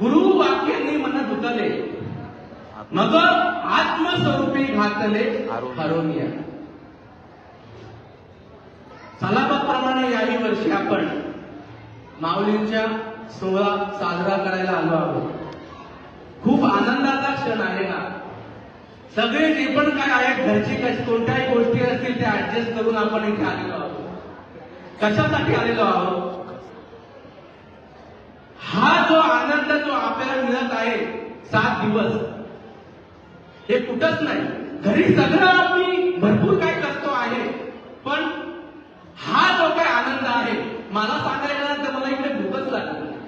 गुरु वाक्यांनी मन धुतले मग आत्मस्वरूपी घातले हरोनिया. सलापाप्रमाणे याही वर्षी आपण माऊलींच्या सोहळा साजरा करायला आलो आहोत. खूप आनंदाचा क्षण आहे ना सगळे जे पण काय आहेत घरची कशी कोणत्याही गोष्टी असतील त्या ऍडजस्ट करून आपण इथे आलेलो आहोत. कशासाठी आलेलो आहोत? हा जो आनंद जो आपल्याला मिळत आहे सात दिवस हे कुठंच नाही. घरी सगळं आम्ही भरपूर काय करतो आहे पण हा जो काय आनंद आहे मला सांगायला तर मला इकडे भूकच लागत नाही.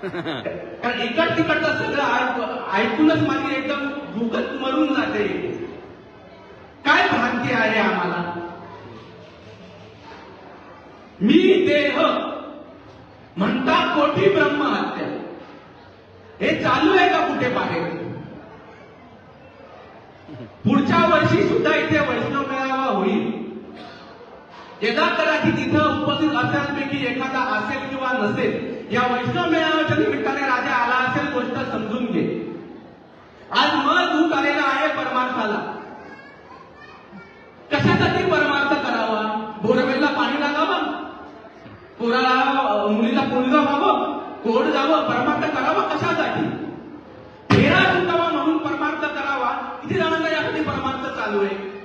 कारण इकड तिकडचं सगळं ऐक- ऐकूनच माझी एकदम भूकच मरून जाते. काय भ्रांती आहे आम्हाला? मी देह म्हणता कोठी ब्रह्महत्या. हे चालू आहे का कुठे बाहेर? पुढच्या वर्षी सुद्धा इथे वैष्णव मेळावा होईल. यदा कदाचित तिथं उपस्थित असल्यापैकी एखादा असेल किंवा नसेल या वैष्णव मेळाव्याच्या निमित्ताने राजा आला असेल गोष्ट समजून घे. आज मन दूत आलेला आहे परमार्थाला. कशासाठी परमार्थ करावा? बोरवेलला पाणी लागावा? कोराला कोड जावं परमार्थ करावा कशासाठी? फेरा चुकावा म्हणून परमार्थ करावा. किती जणांना यासाठी परमार्थ चालू आहे?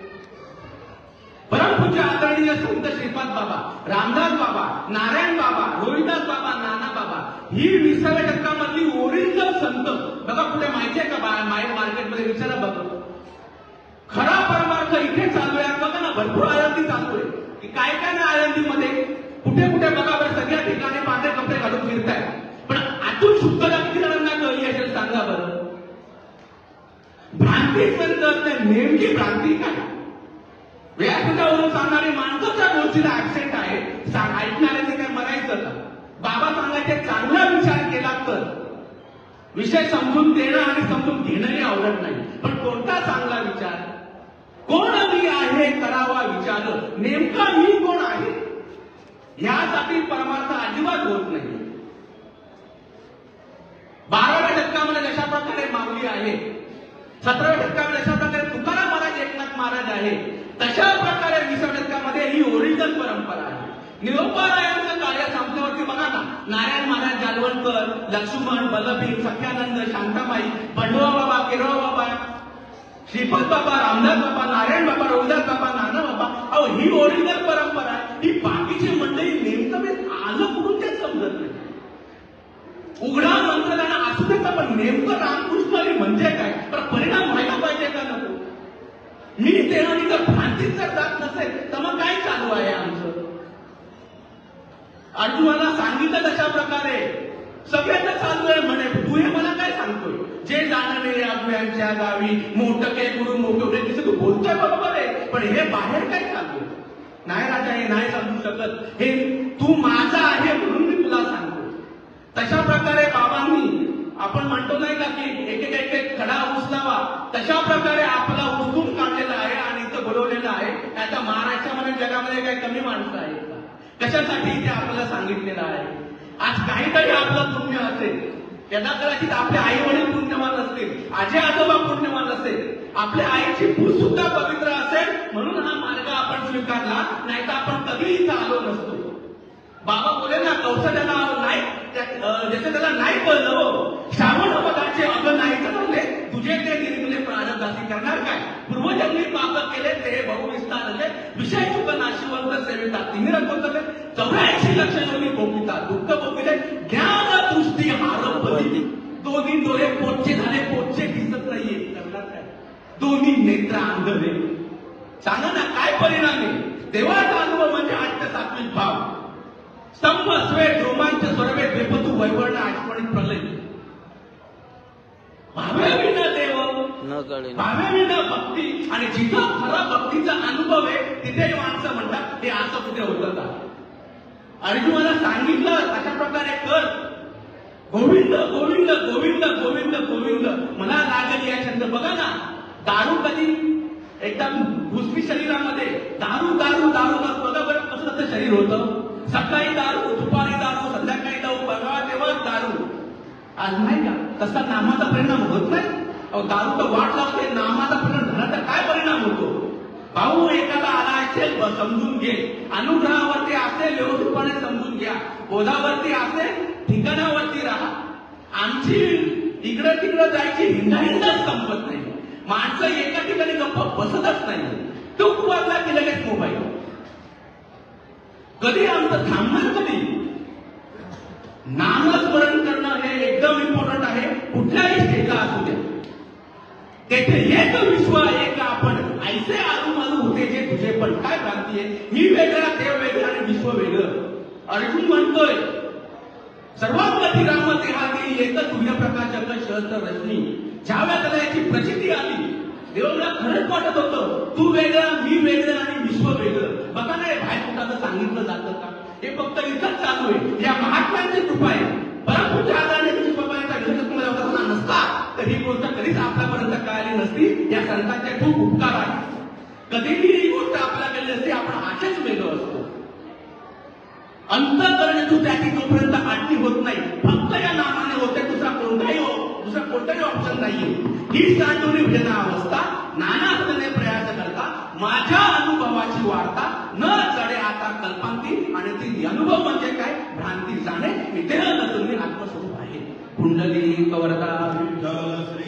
परमपूज्य आदरणीय संत श्रीपाद बाबा रामदास बाबा नारायण बाबा रोहिदास बाबा नाना बाबा ही विसाव्या शतकामधली ओरिजिनल संत. बघा कुठे माहिती आहे का बा- माय मार्केटमध्ये विचारा बघा. खरा परमार्थ इथे चालू आहे. बघा ना भरपूर आळंदी चालू आहे. की काय काय ना आळंदीमध्ये कुठे कुठे? बघा बरं सगळ्या ठिकाणी भ्रांती नेमकी भ्रांती काय? व्यासपीठावरून सांगणारी माणसं त्या गोष्टीला ऍक्सेंट आहे सांग काय म्हणायचं का? बाबा सांगायचे चांगला विचार केला तर. विषय समजून देणं आणि समजून घेणंही आवडत नाही. पण कोणता चांगला विचार? कोण मी आहे करावा विचार? नेमका मी कोण आहे? यासाठी परमार्थ अजिबात होत नाही. बाराव्या शतकामध्ये जशा प्रकारे माऊली आहे? सतराव्या शतकामध्ये अशा प्रकारे तुकाराम महाराज एकनाथ महाराज आहे. तशा प्रकारे विसाव्या शतकामध्ये ही ओरिजिनल परंपरा आहे. निरोपारायांचं कार्य संपल्यावरती बघा ना नारायण महाराज जालवणकर लक्ष्मण बलभीम सख्यानंद शांताबाई बंडोबा बाबा केरवा बाबा श्रीपद बाबा रामदास बाबा नारायण बाबा रोहिदास बाबा नाना बाबा अहो ही ओरिजिनल परंपरा आहे. ही बाकीची मंडळी नेमकं मी आलं कुठून तेच समजत नाही. उघडा मंत्र त्यांना असू देता पण नेमकं रामकृष्ण हरी म्हणजे काय तर परिणाम व्हायला पाहिजे का नको मी ते आणि जर जात नसेल तर मग काय चालू आहे आमचं? अर्जुनाला सांगितलं तशा प्रकारे सगळ्यांना चालू आहे म्हणे तू हे मला काय सांगतोय? जे जाणारे अज्ञांच्या गावी मोठं काय गुरु मोठे तिचं तू बोलतोय बरोबर आहे पण हे बाहेर काय चालू नाही राजा हे नाही सांगू शकत. हे तू माझा आहे म्हणून मी तुला सांगतो तशा प्रकारे बाबांनी आपण म्हणतो नाही का की एक एक एक खडा उचलावा. तशा प्रकारे आपण उचलून काढलेला आहे आणि इथं बोलवलेलं आहे आता महाराष्ट्रामध्ये जगामध्ये काही कमी माणसं आहेत कशासाठी इथे आपल्याला सांगितलेलं आहे? आज काहीतरी आपलं पुण्य असेल. त्यांना कदाचित आपले आई वडील पुण्यमान असतील आजी आजोबा पुण्यमान असेल आपल्या आईची भूत सुद्धा पवित्र असेल म्हणून हा मार्ग आपण स्वीकारला नाही तर आपण कधी इथं आलो नसतो. बाबा बोले ना कौशल्याला नाही त्या- ज्याचं त्याला नाही कळलं हो. श्रावण पदाचे अगं नाही ठरवले तुझे ते निर्मिले प्राणदासी करणार काय? पूर्वजन्मी पाप केले ते बहुविस्तारले विषय चुक नाशिवंत सेविता तिन्ही रंगवतले चौऱ्याऐंशी लक्ष योगी गोपिता दुःख गोपिले ज्ञान दृष्टी आरोपली दोन्ही डोळे पोटचे झाले पोटचे दिसत नाहीये. करणार काय दोन्ही नेत्र अंधरे सांगा ना काय परिणाम आहे? देवाचा अनुभव म्हणजे आठ ते सात्विक भाव. स्तंभ स्वेट रोमांच स्वरवे बेपतू वैवर्ण आठवणीत प्रलय. भावे न कळे भावे भक्ती आणि जिथं खरा भक्तीचा अनुभव आहे तिथे माणसं म्हणतात हे असं कुठे होतं का? अर्जुनाला सांगितलं अशा प्रकारे कर. गोविंद गोविंद गोविंद गोविंद गोविंद. मला लागली या छंद. बघा ना दारू कधी एकदम भुसमी शरीरामध्ये दारू दारू दारू दारू बघा बरं कसं त्याचं शरीर होतं. सकाळी दारू दुपारी दारू संध्याकाळी दारू परवा तेव्हा दारू. आज नाही का? तसा नामाचा परिणाम होत नाही? अहो दारू तर वाट लागते नामाचा परिणाम झाला तर काय परिणाम होतो? भाऊ एखादा आला असेल समजून घे. अनुग्रहावरती असेल व्यवस्थितपणे समजून घ्या. बोधावरती असेल ठिकाणावरती राहा. आमची इकडं तिकडं जायची हिंदा हिंदाच संपत नाही. माणसं एका ठिकाणी गप्प बसतच नाही. तो वाजला की लगेच मोबाईल. कधी आमचं थांबणार कधी? नामस्मरण तेथे एक विश्व एक आपण? ऐसे आजूबाजू होते जे तुझे पण काय भ्रांती आहे? मी वेगळा देव वेगळा आणि विश्व वेगळं. अर्जुन म्हणतोय सर्वात मोठी राम देहाती एक सूर्यप्रकाश अंग सहस्त्र रचनी ज्या वेळेला याची प्रचिती आली देवाला खरंच वाटत होतं तू वेगळा मी वेगळं आणि विश्व वेगळं. बघा नाही हे बाहेर कुठाचं सांगितलं जातं का? हे फक्त इथंच चालू आहे. या महात्म्यांची कृपा आहे. परंतु ज्या जाण्याची बाबांच्या घरी तुम्हाला होता नसता तर ही गोष्ट कधीच आपल्यापर्यंत कळाली नसती. या संतांचे खूप उपकार आहेत. कधीही ही गोष्ट आपल्याकडे नसती आपण असेच वेगळं असतो. अंतकरण त्याची जोपर्यंत आटणी होत नाही. फक्त या नामाने होते दुसरा कोणताही हो दुसरा कोणताही ऑप्शन नाहीये. ही सांडवणी वेदना अवस्था. नाना माझ्या अनुभवाची वार्ता न चढे आता कल्पांती आणि ती अनुभव म्हणजे काय? भ्रांती जाणे मी तुम्ही मी आत्मस्वरूप आहे. कुंडली कवरता श्री